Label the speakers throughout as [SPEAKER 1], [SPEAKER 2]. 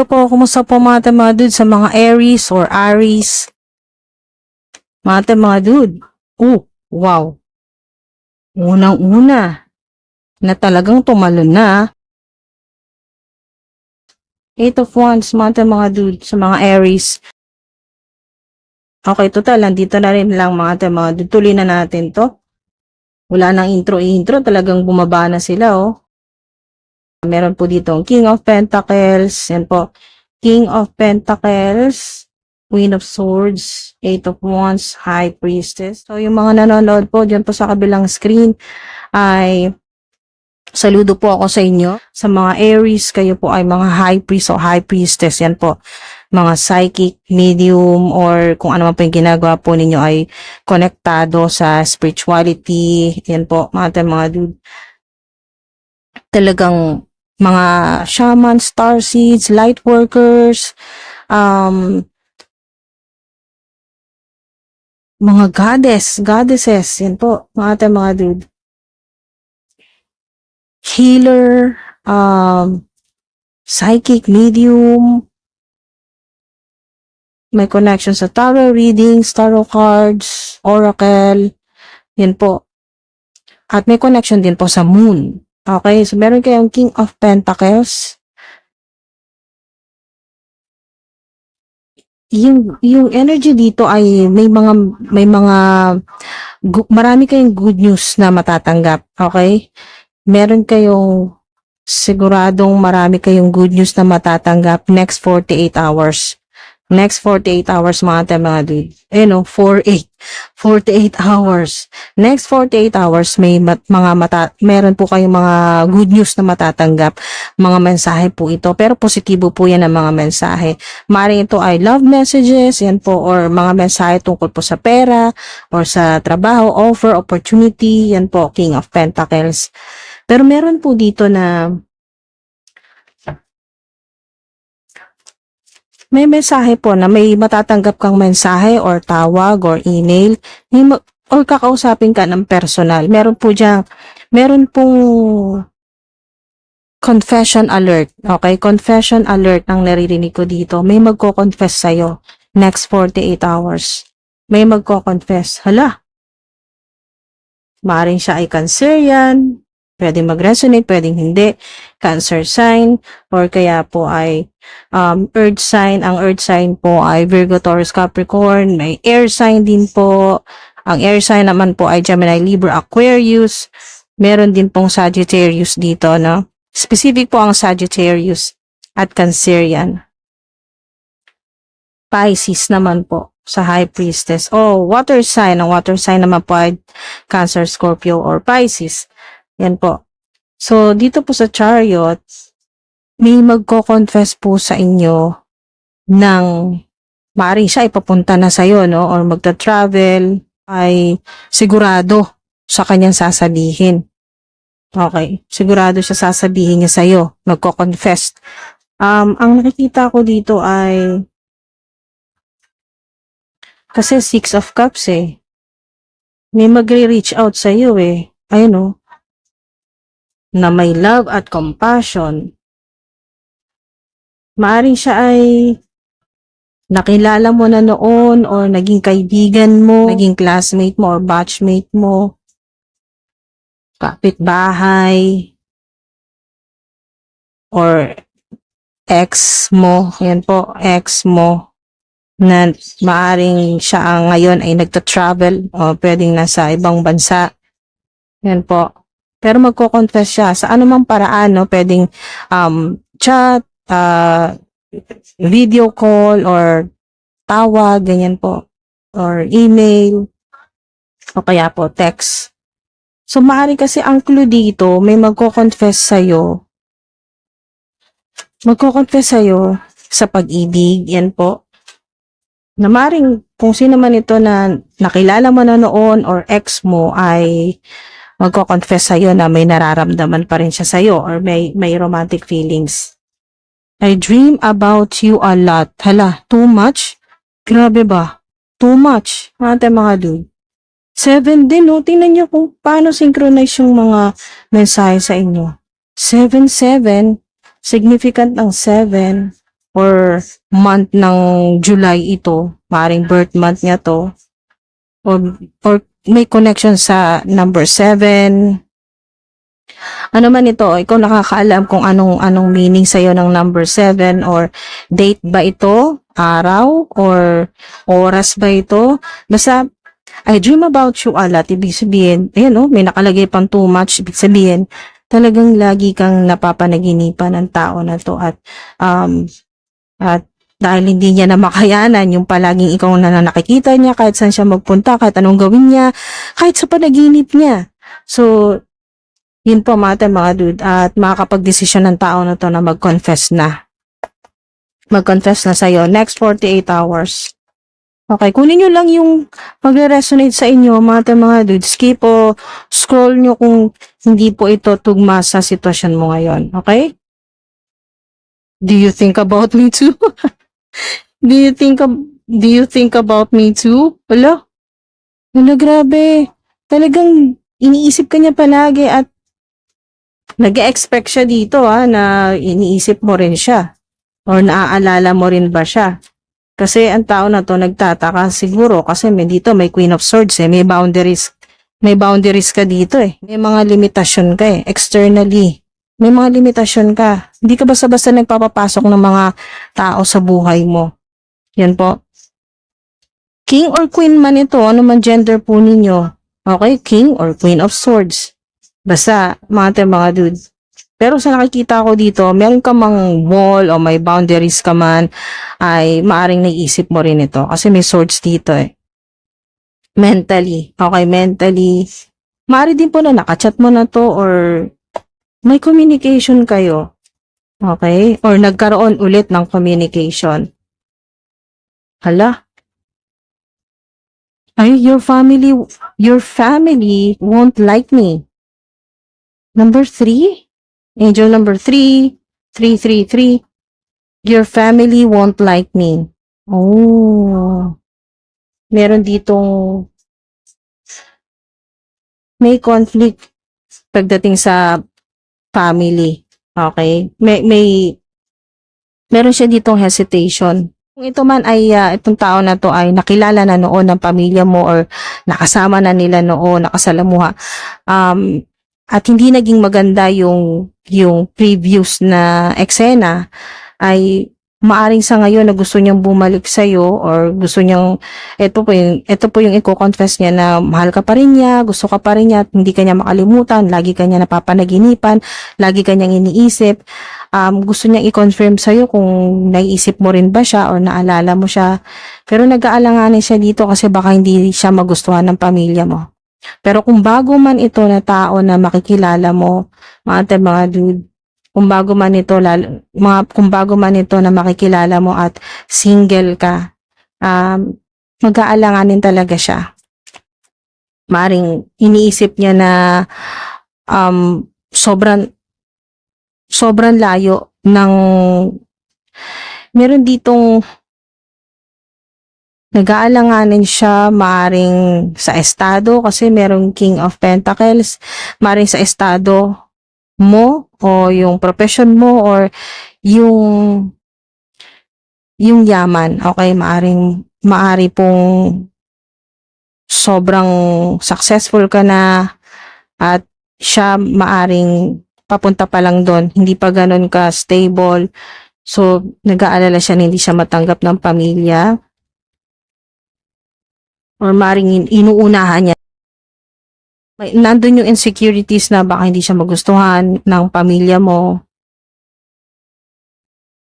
[SPEAKER 1] Hello po, kumusta po mga dude sa mga Aries or Aries? Mga dude. Oh, wow. Unang-una na talagang tumalon na. Eight of Wands, mga dude sa mga Aries. Okay, total, nandito na rin lang mga dude. Tuloy na natin to. Wala nang intro-intro, talagang bumaba na sila, oh. Meron po dito King of Pentacles, yan po. King of Pentacles, Queen of Swords, Eight of Wands, High Priestess. So, yung mga nanonood po dyan po sa kabilang screen ay saludo po ako sa inyo. Sa mga Aries, kayo po ay mga High Priest o High Priestess. Yan po. Mga psychic, medium, or kung ano man po yung ginagawa po ninyo ay konektado sa spirituality. Yan po, mga tayo, mga dude. Talagang mga shaman, star seeds, light workers, um, mga goddess, goddesses, yan po, mga ating mga dude. Healer, um, psychic, medium, may connection sa tarot readings, tarot cards, oracle, yan po. At may connection din po sa moon. Okay, so meron kayong King of Pentacles. Yung yung energy dito ay may mga may mga marami kayong good news na matatanggap, okay? Meron kayong siguradong marami kayong good news na matatanggap next 48 hours. Next 48 hours mga tayo mga dude. Ayun o, 48. 48 hours. Next 48 hours may mat, mga mata, meron po kayong mga good news na matatanggap. Mga mensahe po ito. Pero positibo po yan ang mga mensahe. Maring ito ay love messages, yan po, or mga mensahe tungkol po sa pera, or sa trabaho, offer, opportunity, yan po, King of Pentacles. Pero meron po dito na may mensahe po na may matatanggap kang mensahe or tawag or email or kakausapin ka ng personal. Meron po diyang, meron pong confession alert. Okay? Confession alert ang naririnig ko dito. May magko-confess sa'yo next 48 hours. May magko-confess. Hala. Maaring siya ay cancerian. Pwedeng mag-resonate, pwedeng hindi. Cancer sign. Or kaya po ay um, earth sign. Ang earth sign po ay Virgo, Taurus, Capricorn. May air sign din po. Ang air sign naman po ay Gemini, Libra, Aquarius. Meron din pong Sagittarius dito, no? Specific po ang Sagittarius at Cancerian. Pisces naman po sa High Priestess. Oh, water sign. Ang water sign naman po ay Cancer, Scorpio, or Pisces. Yan po. So, dito po sa chariot, may magko-confess po sa inyo ng maaaring siya ipapunta na sa'yo, no? Or magta-travel, ay sigurado sa kanyang sasabihin. Okay. Sigurado siya sasabihin niya sa'yo. Magko-confess. Um, ang nakikita ko dito ay kasi Six of Cups eh. May magre-reach out sa'yo eh. Ayun oh na may love at compassion. Maaring siya ay nakilala mo na noon or naging kaibigan mo, naging classmate mo or batchmate mo, kapitbahay, or ex mo, yan po, ex mo, na maaring siya ngayon ay nagta-travel o pwedeng nasa ibang bansa. Yan po. Pero magko-confess siya sa anumang paraan, no? Pwedeng um, chat, uh, video call, or tawag, ganyan po. Or email, o kaya po text. So, maaari kasi ang clue dito, may magko-confess sa'yo. Magko-confess sa'yo sa pag-ibig, yan po. Na maaaring kung sino man ito na nakilala mo na noon or ex mo ay magko-confess sa'yo na may nararamdaman pa rin siya sa'yo or may, may romantic feelings. I dream about you a lot. Hala, too much? Grabe ba? Too much. Mga mga dude. Seven din, no? Tingnan nyo kung paano synchronize yung mga mensahe sa inyo. Seven, seven. Significant ang seven. or month ng July ito, maring birth month niya to, or, or may connection sa number 7. Ano man ito, ikaw nakakaalam kung anong anong meaning sa ng number 7 or date ba ito, araw or oras ba ito? Basta I dream about you a lot. Ibig sabihin, ayan oh, may nakalagay pang too much. Ibig sabihin, talagang lagi kang napapanaginipan ng tao na to at um, at dahil hindi niya na makayanan yung palaging ikaw na nakikita niya kahit saan siya magpunta, kahit anong gawin niya, kahit sa panaginip niya. So, yun po mga mga dude at makakapag-desisyon ng tao na to na mag-confess na. Mag-confess na sa'yo next 48 hours. Okay, kunin nyo lang yung magre-resonate sa inyo mga mga dude. Skip o scroll nyo kung hindi po ito tugma sa sitwasyon mo ngayon. Okay? Do you think about me too? do you think ab- do you think about me too? Wala. Wala, grabe. Talagang iniisip ka niya palagi at nag-expect siya dito ha, na iniisip mo rin siya. Or naaalala mo rin ba siya? Kasi ang tao na to nagtataka siguro kasi may dito may Queen of Swords eh, may boundaries. May boundaries ka dito eh. May mga limitasyon ka eh, externally. May mga limitasyon ka. Hindi ka basta-basta nagpapapasok ng mga tao sa buhay mo. Yan po. King or Queen man ito, ano man gender po ninyo. Okay, King or Queen of Swords. Basta, mga te, mga dude. Pero sa nakikita ko dito, meron ka mang wall o may boundaries ka man, ay maaring naisip mo rin ito. Kasi may swords dito eh. Mentally. Okay, mentally. Maari din po na nakachat mo na to or may communication kayo. Okay? Or nagkaroon ulit ng communication. Hala. Ay, your family, your family won't like me. Number three? Angel number three, three, three, three. Your family won't like me. Oh. Meron ditong may conflict pagdating sa family. Okay? May, may, meron siya ditong hesitation. Kung ito man ay, ah, itong tao na to ay nakilala na noon ng pamilya mo or nakasama na nila noon, nakasalamuha, um, at hindi naging maganda yung, yung previous na eksena, ay maaring sa ngayon na gusto niyang bumalik sa iyo or gusto niyang ito po yung ito po yung i-confess niya na mahal ka pa rin niya, gusto ka pa rin niya at hindi kanya makalimutan, lagi kanya napapanaginipan, lagi kanyang iniisip. Um, gusto niyang i-confirm sa iyo kung naiisip mo rin ba siya or naalala mo siya. Pero nag-aalanganin siya dito kasi baka hindi siya magustuhan ng pamilya mo. Pero kung bago man ito na tao na makikilala mo, mga ate, mga dude, kung bago man ito lalo, mga kung bago man ito na makikilala mo at single ka um mag-aalanganin talaga siya. Maring iniisip niya na um sobrang sobrang layo ng meron ditong nag-aalanganin siya maring sa estado kasi merong King of Pentacles maring sa estado mo o yung profession mo or yung yung yaman. Okay, maaring maari pong sobrang successful ka na at siya maaring papunta pa lang doon. Hindi pa ganun ka stable. So, nag-aalala siya na hindi siya matanggap ng pamilya. Or maring in- inuunahan niya may, nandun yung insecurities na baka hindi siya magustuhan ng pamilya mo.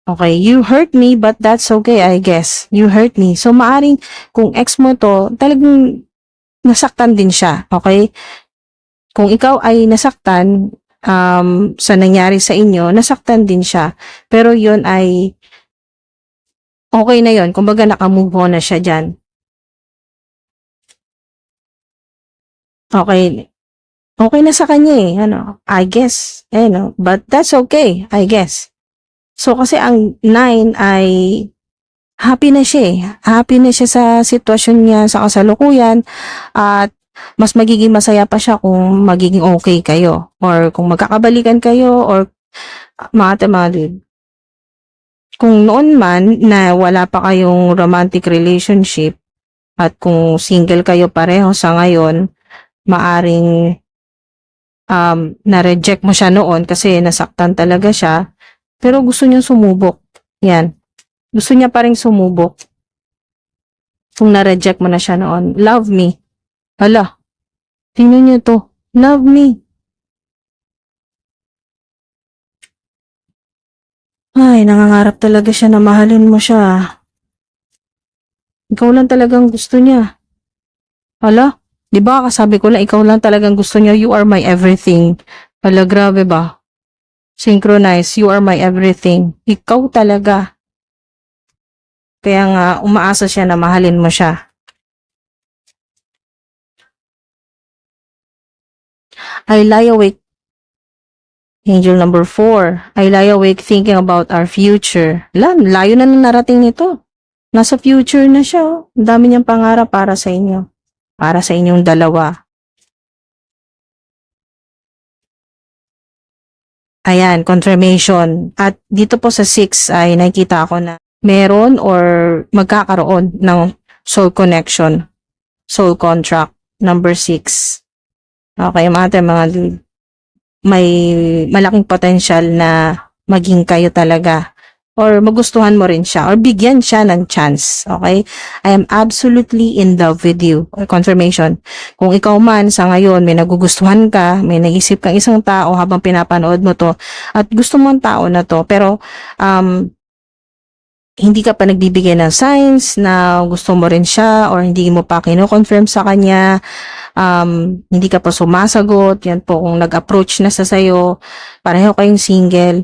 [SPEAKER 1] Okay, you hurt me but that's okay, I guess. You hurt me. So, maaring kung ex mo to, talagang nasaktan din siya. Okay? Kung ikaw ay nasaktan um, sa nangyari sa inyo, nasaktan din siya. Pero yun ay okay na yun. Kumbaga, nakamove on na siya dyan. Okay. Okay na sa kanya eh, ano, I guess, eh, no, but that's okay, I guess. So, kasi ang nine ay happy na siya eh. Happy na siya sa sitwasyon niya sa kasalukuyan at mas magiging masaya pa siya kung magiging okay kayo or kung magkakabalikan kayo or mga mga dude. kung noon man na wala pa kayong romantic relationship at kung single kayo pareho sa ngayon, maaring um, na-reject mo siya noon kasi nasaktan talaga siya, pero gusto niya sumubok. Yan. Gusto niya pa rin sumubok. Kung na-reject mo na siya noon. Love me. Hala. Tingnan niyo to. Love me. Ay, nangangarap talaga siya na mahalin mo siya. Ikaw lang talagang gusto niya. Hala, di ba kasabi ko lang, ikaw lang talagang gusto niya. You are my everything. Hala, grabe ba? Synchronize, you are my everything. Ikaw talaga. Kaya nga, umaasa siya na mahalin mo siya. I lie awake Angel number four, I lie awake thinking about our future. Lan, layo na ng narating nito. Nasa future na siya. oh. Ang dami niyang pangarap para sa inyo. Para sa inyong dalawa. Ayan, confirmation. At dito po sa 6 ay nakikita ko na meron or magkakaroon ng soul connection. Soul contract. Number 6. Okay, mga tayo, mga may malaking potential na maging kayo talaga or magustuhan mo rin siya or bigyan siya ng chance. Okay? I am absolutely in love with you. Confirmation. Kung ikaw man sa ngayon may nagugustuhan ka, may naisip kang isang tao habang pinapanood mo to at gusto mo ang tao na to pero um, hindi ka pa nagbibigay ng signs na gusto mo rin siya or hindi mo pa kino-confirm sa kanya um, hindi ka pa sumasagot, yan po, kung nag-approach na sa sayo, pareho kayong single,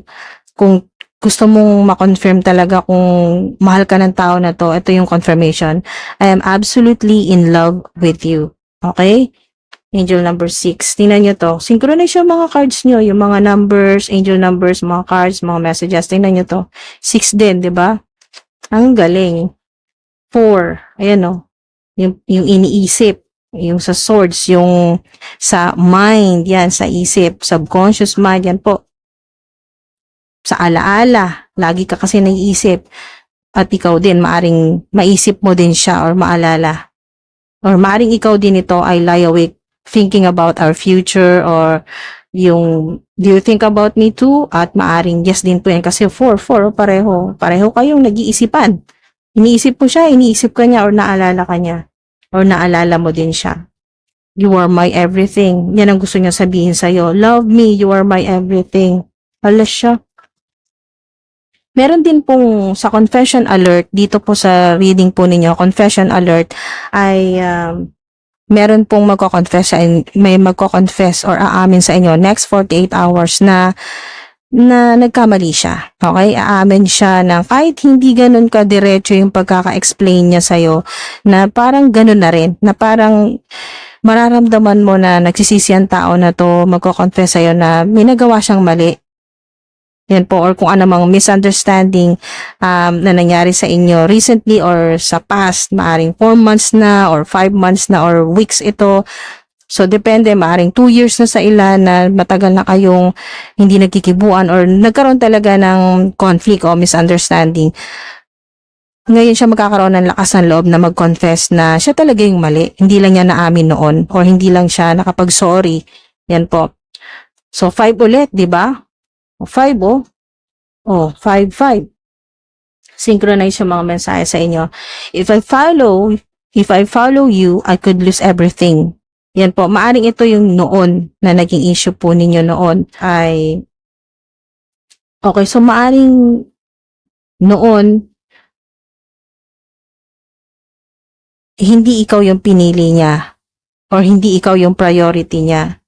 [SPEAKER 1] kung gusto mong ma-confirm talaga kung mahal ka ng tao na to, ito yung confirmation. I am absolutely in love with you. Okay? Angel number 6. Tingnan nyo to. Synchronize yung mga cards nyo, yung mga numbers, angel numbers, mga cards, mga messages. Tingnan nyo to. 6 din, di ba? Ang galing. 4. Ayan o. Yung, yung iniisip yung sa swords, yung sa mind, yan, sa isip, subconscious mind, yan po. Sa alaala, lagi ka kasi naiisip. At ikaw din, maaring maisip mo din siya or maalala. Or maaring ikaw din ito ay lie awake thinking about our future or yung do you think about me too? At maaring yes din po yan kasi four, four, pareho. Pareho kayong nag-iisipan. Iniisip mo siya, iniisip ka niya or naalala ka niya or naalala mo din siya. You are my everything. Yan ang gusto niya sabihin sa'yo. Love me, you are my everything. Alas siya. Meron din pong sa confession alert, dito po sa reading po ninyo, confession alert, ay um, meron pong magko-confess, sa may magko-confess or aamin sa inyo next 48 hours na na nagkamali siya. Okay? Aamin siya na kahit hindi ganun ka diretso yung pagkaka-explain niya sa'yo, na parang ganun na rin, na parang mararamdaman mo na nagsisisi ang tao na to, magko-confess sa'yo na may nagawa siyang mali. Yan po, or kung anumang misunderstanding um, na nangyari sa inyo recently or sa past, maaring 4 months na or 5 months na or weeks ito, So, depende, maaring 2 years na sa ilan na matagal na kayong hindi nagkikibuan or nagkaroon talaga ng conflict o misunderstanding. Ngayon siya magkakaroon ng lakas ng loob na mag-confess na siya talaga yung mali. Hindi lang niya naamin noon or hindi lang siya nakapag-sorry. Yan po. So, 5 ulit, di ba? O, 5 oh. Oh, 5, 5. Synchronize yung mga mensahe sa inyo. If I follow, if I follow you, I could lose everything. Yan po, maaring ito yung noon na naging issue po ninyo noon ay Okay, so maaring noon hindi ikaw yung pinili niya or hindi ikaw yung priority niya.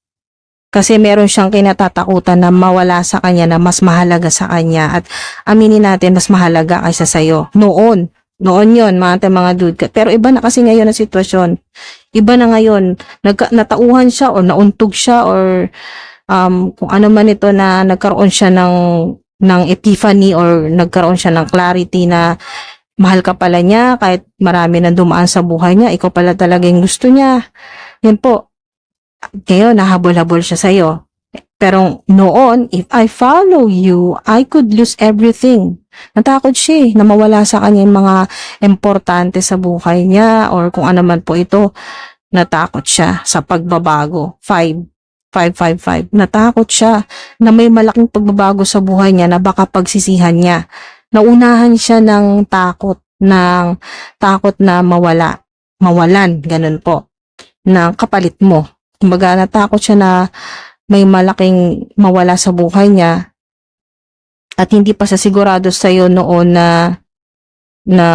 [SPEAKER 1] Kasi meron siyang kinatatakutan na mawala sa kanya na mas mahalaga sa kanya at aminin natin mas mahalaga kaysa sa'yo. Noon, noon yon mga mga dude. Pero iba na kasi ngayon ang sitwasyon. Iba na ngayon. Nagka, natauhan siya or nauntog siya or um, kung ano man ito na nagkaroon siya ng, ng epiphany or nagkaroon siya ng clarity na mahal ka pala niya kahit marami na dumaan sa buhay niya. Ikaw pala talaga yung gusto niya. Yan po. Ngayon, nahabol-habol siya sa'yo. Pero noon, if I follow you, I could lose everything. Natakot siya eh, na mawala sa kanya yung mga importante sa buhay niya or kung ano man po ito. Natakot siya sa pagbabago. 5. 555. Natakot siya na may malaking pagbabago sa buhay niya na baka pagsisihan niya. Naunahan siya ng takot, ng takot na mawala, mawalan, ganun po, ng kapalit mo. Kumbaga, natakot siya na may malaking mawala sa buhay niya at hindi pa siya sigurado sa iyo noon na na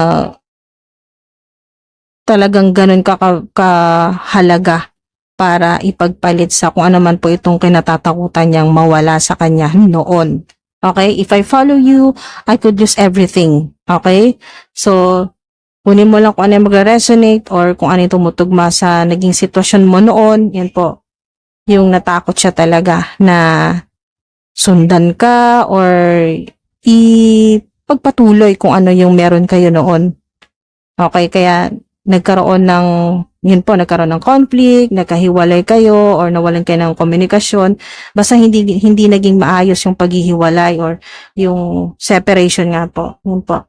[SPEAKER 1] talagang ganun ka kahalaga para ipagpalit sa kung ano man po itong kinatatakutan niyang mawala sa kanya noon. Okay? If I follow you, I could lose everything. Okay? So, kunin mo lang kung ano yung magre-resonate or kung ano yung tumutugma sa naging sitwasyon mo noon. Yan po. Yung natakot siya talaga na sundan ka or ipagpatuloy kung ano yung meron kayo noon. Okay? Kaya nagkaroon ng yun po, nagkaroon ng conflict, nagkahiwalay kayo, or nawalan kayo ng komunikasyon, basta hindi, hindi naging maayos yung paghihiwalay or yung separation nga po. Yun po.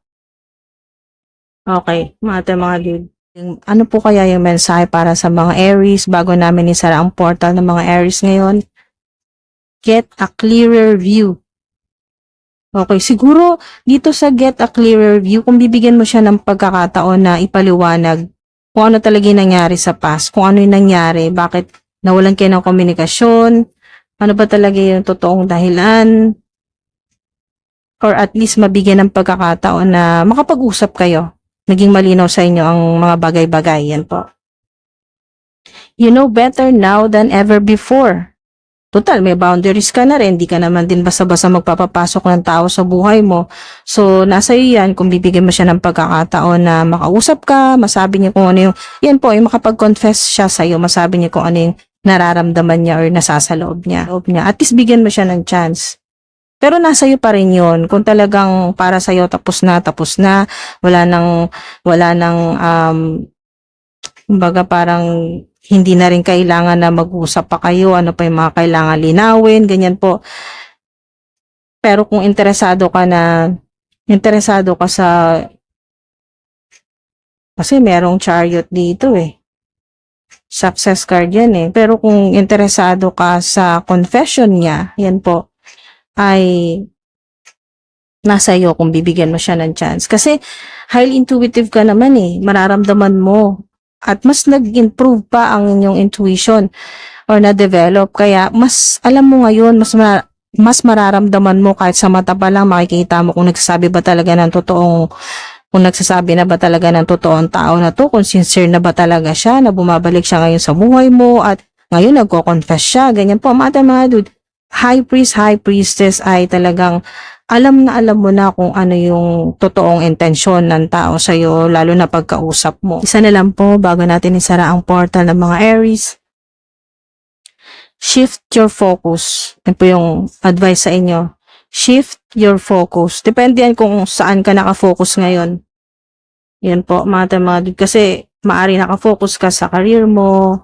[SPEAKER 1] Okay, mga mga dude. Ano po kaya yung mensahe para sa mga Aries bago namin isara ang portal ng mga Aries ngayon? Get a clearer view. Okay, siguro dito sa get a clearer view, kung bibigyan mo siya ng pagkakataon na ipaliwanag kung ano talaga nangyari sa past, kung ano yung nangyari, bakit nawalan kayo ng komunikasyon, ano ba talaga yung totoong dahilan, or at least mabigyan ng pagkakataon na makapag-usap kayo. Naging malinaw sa inyo ang mga bagay-bagay. Yan po. You know better now than ever before. Total, may boundaries ka na rin. Hindi ka naman din basta-basta magpapapasok ng tao sa buhay mo. So, nasa iyo yan kung bibigyan mo siya ng pagkakataon na makausap ka, masabi niya kung ano yung, yan po, yung makapag-confess siya sa iyo, masabi niya kung ano yung nararamdaman niya or nasasa loob niya. Loob niya. At least bigyan mo siya ng chance. Pero nasa iyo pa rin yun. Kung talagang para sa iyo tapos na, tapos na, wala nang, wala nang, um, kumbaga parang hindi na rin kailangan na mag-usap pa kayo, ano pa yung mga kailangan linawin, ganyan po. Pero kung interesado ka na, interesado ka sa, kasi merong chariot dito eh. Success card yan eh. Pero kung interesado ka sa confession niya, yan po, ay nasa iyo kung bibigyan mo siya ng chance. Kasi highly intuitive ka naman eh. Mararamdaman mo at mas nag-improve pa ang inyong intuition or na-develop. Kaya mas alam mo ngayon, mas ma- mas mararamdaman mo kahit sa mata pa lang makikita mo kung nagsasabi ba talaga ng totoong kung nagsasabi na ba talaga ng totoong tao na to, kung sincere na ba talaga siya, na bumabalik siya ngayon sa buhay mo, at ngayon nagko-confess siya, ganyan po, mga mga dude, high priest, high priestess ay talagang alam na alam mo na kung ano yung totoong intensyon ng tao sa iyo lalo na pagkausap mo. Isa na lang po bago natin isara ang portal ng mga Aries. Shift your focus. Yan po yung advice sa inyo. Shift your focus. Depende yan kung saan ka nakafocus ngayon. Yan po, mga dude. Kasi maari nakafocus ka sa career mo.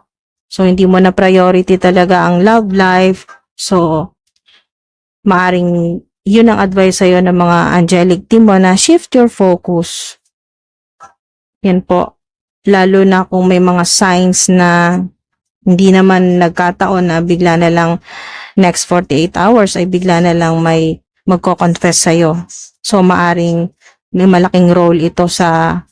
[SPEAKER 1] So, hindi mo na priority talaga ang love life. So, maaring yun ang advice sa'yo ng mga angelic team mo na shift your focus. Yan po. Lalo na kung may mga signs na hindi naman nagkataon na bigla na lang next 48 hours ay bigla na lang may magko-confess sa'yo. So, maaring may malaking role ito sa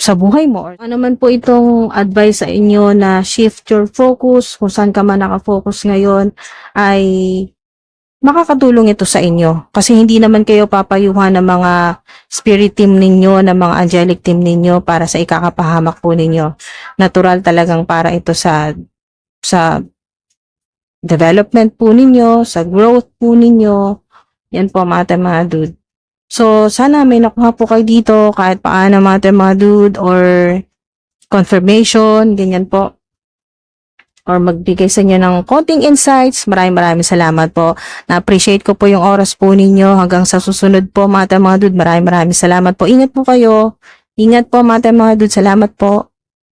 [SPEAKER 1] sa buhay mo. Ano man po itong advice sa inyo na shift your focus, kung saan ka man nakafocus ngayon, ay makakatulong ito sa inyo. Kasi hindi naman kayo papayuhan ng mga spirit team ninyo, ng mga angelic team ninyo para sa ikakapahamak po ninyo. Natural talagang para ito sa sa development po ninyo, sa growth po ninyo. Yan po mga mga dude. So, sana may nakuha po kayo dito kahit paano tayo, mga dude or confirmation, ganyan po or magbigay sa inyo ng konting insights. Maraming maraming salamat po. Na-appreciate ko po yung oras po ninyo. Hanggang sa susunod po mga mga dude. Maraming maraming salamat po. Ingat po kayo. Ingat po mga mga dude. Salamat po.